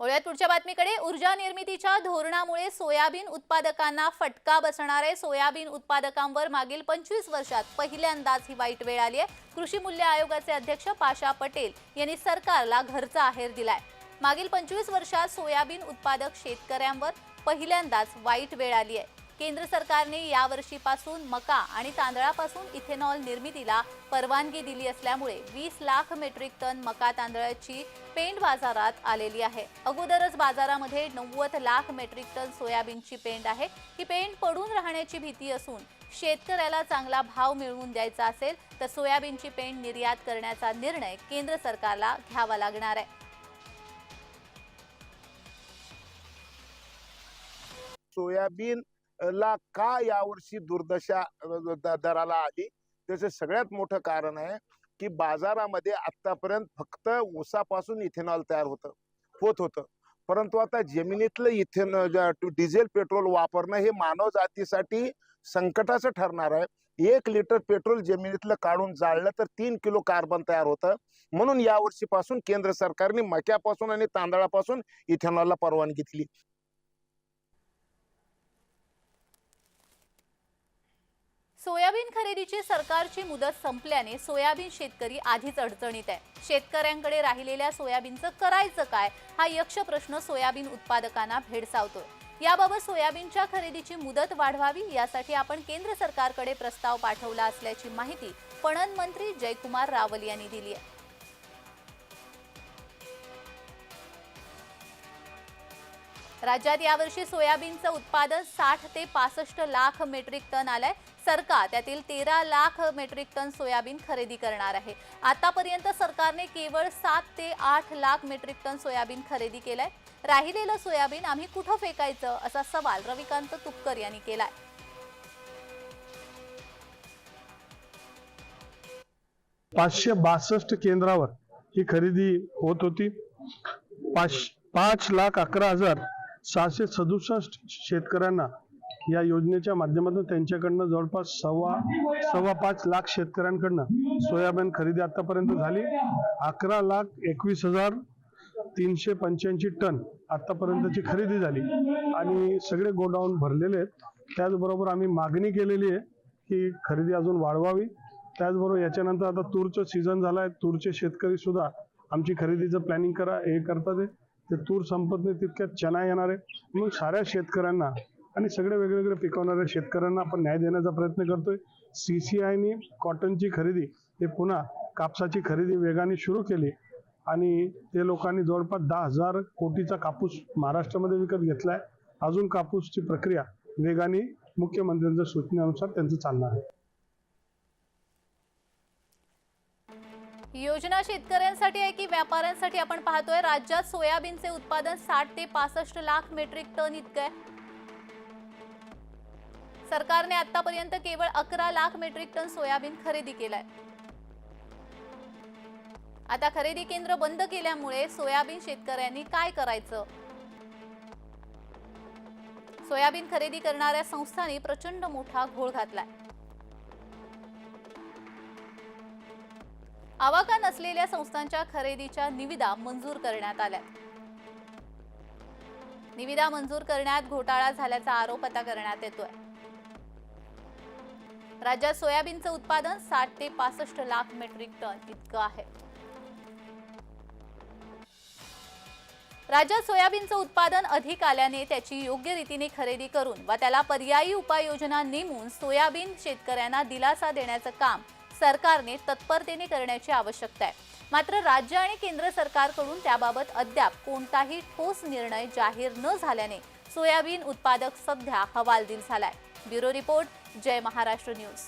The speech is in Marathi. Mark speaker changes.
Speaker 1: वळूयात पुढच्या बातमीकडे. ऊर्जा निर्मितीच्या धोरणामुळे सोयाबीन उत्पादकांना फटका बसणारे सोयाबीन उत्पादकांवर मागील पंचवीस वर्षात पहिल्यांदाच ही वाईट वेळ आली आहे. कृषी मूल्य आयोगाचे अध्यक्ष पाशा पटेल यांनी सरकारला घरचा आहेर दिलाय. मागील पंचवीस वर्षात सोयाबीन उत्पादक शेतकऱ्यांवर पहिल्यांदाच वाईट वेळ आली आहे. केंद्र सरकारने यावर्षीपासून मका आणि तांदळापासून इथेनॉल निर्मितीला परवानगी दिली असल्यामुळे वीस लाख मेट्रिक टन मका तांदळाची पेंड बाजारात आलेली आहे. अगोदरच बाजारामध्ये नव्वद लाख मेट्रिक टन सोयाबीनची पेंड आहे. ही पेंड पडून राहण्याची भीती असून शेतकऱ्याला चांगला भाव मिळवून द्यायचा असेल तर सोयाबीनची पेंड निर्यात करण्याचा निर्णय केंद्र सरकारला घ्यावा लागणार आहे.
Speaker 2: सोयाबीन ला का यावर्षी दुर्दशा दराला आली? त्याचं सगळ्यात मोठं कारण आहे की बाजारामध्ये आतापर्यंत फक्त ऊसापासून इथेनॉल तयार होतं होत होतं. परंतु आता जमिनीतलं इथेनॉल डिझेल पेट्रोल वापरणं हे मानव जातीसाठी संकटाचं ठरणार आहे. एक लिटर पेट्रोल जमिनीतलं काढून जाळलं तर तीन किलो कार्बन तयार होतं. म्हणून यावर्षीपासून केंद्र सरकारने मक्यापासून आणि तांदळापासून इथेनॉलला परवानगी दिली.
Speaker 1: सोयाबीन खरेदीची सरकारची मुदत संपल्याने सोयाबीन शेतकरी आधीच अडचणीत आहे. शेतकऱ्यांकडे राहिलेल्या सोयाबीनचं करायचं काय? हा यक्ष प्रश्न सोयाबीन उत्पादकांना भेडसावतो याबाबत सोयाबीनच्या खरेदीची मुदत वाढवावी यासाठी आपण केंद्र सरकारकडे प्रस्ताव पाठवला असल्याची माहिती पणन मंत्री जयकुमार रावल यांनी दिली आहे. राज्यात यावर्षी सोयाबीनचं उत्पादन साठ ते पासष्ट लाख मेट्रिक टन आलंय. सरकार त्यातील तेरा लाख मेट्रिक टन सोयाबीन खरेदी करणार आहे. आतापर्यंत सरकारने केवळ सात ते आठ लाख मेट्रिक टन सोयाबीन खरेदी केलंय. राहिलेलं सोयाबीन आम्ही कुठं फेकायचं? असा सवाल रविकांत तुपकर यांनी केलाय.
Speaker 3: पाचशे बासष्ट केंद्रावर ही खरेदी होत होती. पाच पाच लाख अकरा हजार सहाशे सदुसष्ट शेतकऱ्यांना या योजनेच्या माध्यमातून त्यांच्याकडनं जवळपास सव्वा सव्वा पाच लाख शेतकऱ्यांकडनं सोयाबीन खरेदी आतापर्यंत झाली. अकरा लाख एकवीस हजार तीनशे पंच्याऐंशी टन आतापर्यंतची खरेदी झाली. आणि सगळे गोडाऊन भरलेले आहेत. त्याचबरोबर आम्ही मागणी केलेली आहे की खरेदी अजून वाढवावी. त्याचबरोबर याच्यानंतर आता तूरचं सीझन झालं आहे तूरचे शेतकरी सुद्धा आमची खरेदीचं प्लॅनिंग करा हे करतात आहे. ते तूर संपत नाही तितक्यात चना येणार आहे. म्हणून साऱ्या शेतकऱ्यांना आणि सगळे वेगवेगळे पिकवणाऱ्या शेतकऱ्यांना आपण न्याय देण्याचा प्रयत्न करतोय. सी सी आयने कॉटनची खरेदी हे पुन्हा कापसाची खरेदी वेगाने सुरू केली. आणि ते लोकांनी जवळपास दहा हजार कोटीचा कापूस महाराष्ट्रामध्ये विकत घेतलाय. अजून कापूसची प्रक्रिया वेगाने मुख्यमंत्र्यांच्या सूचनेनुसार त्यांचं चालणार आहे.
Speaker 1: योजना शेतकऱ्यांसाठी आहे की व्यापाऱ्यांसाठी? आपण पाहतोय राज्यात सोयाबीनचे उत्पादन साठ ते पासष्ट लाख मेट्रिक टन इतकं आहे. सरकारने आतापर्यंत केवळ अकरा लाख मेट्रिक टन सोयाबीन खरेदी केलाय. आता खरेदी केंद्र बंद केल्यामुळे सोयाबीन शेतकऱ्यांनी काय करायचं? सोयाबीन खरेदी करणाऱ्या संस्थांनी प्रचंड मोठा घोळ घातलाय. आवाका नसलेल्या संस्थांच्या खरेदीच्या निविदा मंजूर करण्यात आल्या. निविदा मंजूर करण्यात घोटाळा झाल्याचा आरोप आता करण्यात येतोय. राज्यात सोयाबीनचं उत्पादन साठ ते पासष्ट लाख मेट्रिक टन इतकं आहे. राज्यात सोयाबीनचं उत्पादन अधिक आल्याने त्याची योग्य रीतीने खरेदी करून व त्याला पर्यायी उपाययोजना नेमून सोयाबीन शेतकऱ्यांना दिलासा देण्याचं काम सरकारने तत्परतेने करण्याची आवश्यकता आहे. मात्र राज्य आणि केंद्र सरकारकडून त्याबाबत अद्याप कोणताही ठोस निर्णय जाहीर न झाल्याने सोयाबीन उत्पादक सध्या हवालदिल झालाय. Bureau report Jai Maharashtra news.